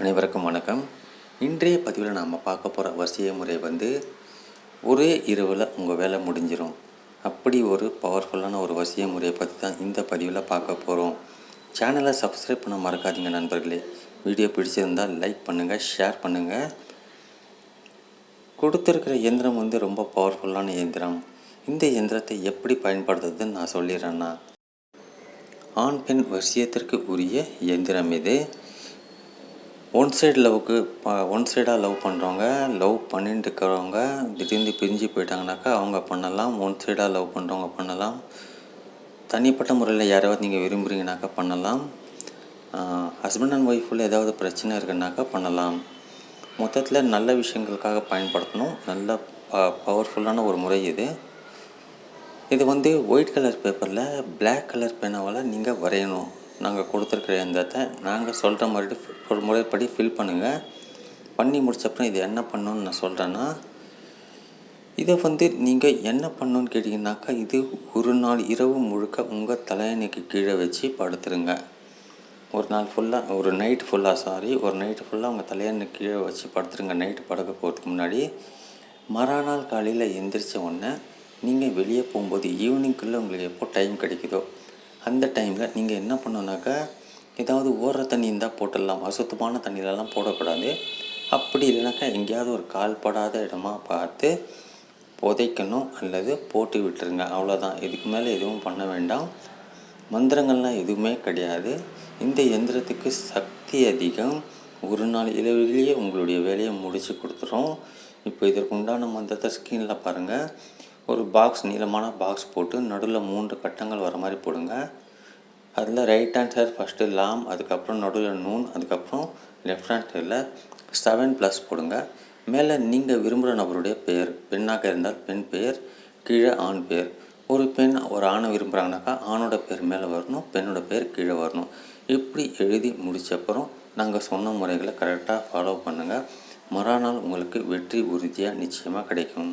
அனைவருக்கும் வணக்கம். இன்றைய பதிவில் நாம் பார்க்க போகிற வரிசைய முறை வந்து ஒரே இரவில் உங்கள் வேலை முடிஞ்சிடும் அப்படி ஒரு பவர்ஃபுல்லான ஒரு வரிசைய முறையை பற்றி தான் இந்த பதிவில் பார்க்க போகிறோம் சேனலை சப்ஸ்கிரைப் பண்ண மறக்காதீங்க நண்பர்களே. வீடியோ பிடிச்சிருந்தால் லைக் பண்ணுங்கள் ஷேர் பண்ணுங்கள் கொடுத்துருக்கிற இயந்திரம் வந்து ரொம்ப பவர்ஃபுல்லான இயந்திரம். இந்த இயந்திரத்தை எப்படி பயன்படுத்துறதுன்னு நான் சொல்லிடுறேன்னா ஆண் பெண் வசியத்திற்கு உரிய இயந்திரம் இது. ஒன் சைடு லவ்வுக்கு ஒன் சைடாக லவ் பண்ணுறவங்க லவ் பண்ணிட்டு இருக்கிறவங்க திடீர்னு பிரிஞ்சு போயிட்டாங்கனாக்கா அவங்க பண்ணலாம். ஒன் சைடாக லவ் பண்ணுறவங்க பண்ணலாம். தனிப்பட்ட முறையில் யாராவது நீங்கள் விரும்புகிறீங்கனாக்கா பண்ணலாம். ஹஸ்பண்ட் அண்ட் ஒய்ஃபுள்ள ஏதாவது பிரச்சனை இருக்குனாக்கா பண்ணலாம். மொத்தத்தில் நல்ல விஷயங்களுக்காக பயன்படுத்தணும். நல்ல ப பவர்ஃபுல்லான ஒரு முறை இது. இது வந்து ஒயிட் கலர் பேப்பரில் பிளாக் கலர் பேனாவால் நீங்கள் வரையணும். நாங்கள் கொடுத்துருக்குற எந்தத்தை நாங்கள் சொல்கிற மாதிரி ஒரு முறைப்படி ஃபில் பண்ணுங்கள் பண்ணி முடிச்சப்புறம் இது என்ன பண்ணணுன்னு நான் சொல்கிறேன்னா இதை வந்து நீங்கள் என்ன பண்ணணுன்னு கேட்டிங்கனாக்கா இது ஒரு நாள் இரவு முழுக்க உங்கள் தலையணைக்கு கீழே வச்சு படுத்துருங்க. ஒரு நாள் ஃபுல்லாக ஒரு நைட் ஃபுல்லாக சாரி ஒரு நைட்டு ஃபுல்லாக உங்கள் தலையணை கீழே வச்சு படுத்துருங்க நைட்டு படுக்க போகிறதுக்கு முன்னாடி. மறுநாள் காலையில் எந்திரிச்ச உடனே நீங்கள் வெளியே போகும்போது ஈவினிங்குள்ளே உங்களுக்கு எப்போ டைம் கிடைக்குதோ அந்த டைமில் நீங்கள் என்ன பண்ணணுனாக்கா ஏதாவது ஓடுற தண்ணி இருந்தால் போட்டுடலாம். அசுத்தமான தண்ணியிலலாம் போடக்கூடாது. அப்படி இல்லைனாக்கா எங்கேயாவது ஒரு கால்படாத இடமா பார்த்து புதைக்கணும் அல்லது போட்டு விட்டுருங்க. அவ்வளோதான் இதுக்கு மேலே எதுவும் பண்ண வேண்டாம். மந்திரங்கள்லாம் எதுவுமே கிடையாது. இந்த எந்திரத்துக்கு சக்தி அதிகம். ஒரு நாள் இரவிலேயே உங்களுடைய வேலையை முடித்து கொடுத்துரும். இப்போ இதற்கு உண்டான மந்திரத்தை ஸ்க்ரீனில் பாருங்கள் ஒரு பாக்ஸ் நீளமான பாக்ஸ் போட்டு நடுவில் மூன்று கட்டங்கள் வர மாதிரி போடுங்க. அதில் ரைட் ஹேண்ட் சைடு ஃபஸ்ட்டு லாம் அதுக்கப்புறம் நடுவில் நூன் அதுக்கப்புறம் லெஃப்ட் ஹேண்ட் சைடில் செவன் ப்ளஸ் போடுங்க. மேலே நீங்கள் விரும்புகிற நபருடைய பெயர் பெண்ணாக இருந்தால் பெண் பெயர் கீழே ஆண் பெயர். ஒரு பெண் ஒரு ஆணை விரும்புகிறாங்கனாக்கா ஆணோட பேர் மேலே வரணும் பெண்ணோட பேர் கீழே வரணும். இப்படி எழுதி முடித்தப்பறம் நாங்கள் சொன்ன முறைகளை கரெக்டாக ஃபாலோ பண்ணுங்கள் மறுநாள் உங்களுக்கு வெற்றி உறுதியாக நிச்சயமாக கிடைக்கும்.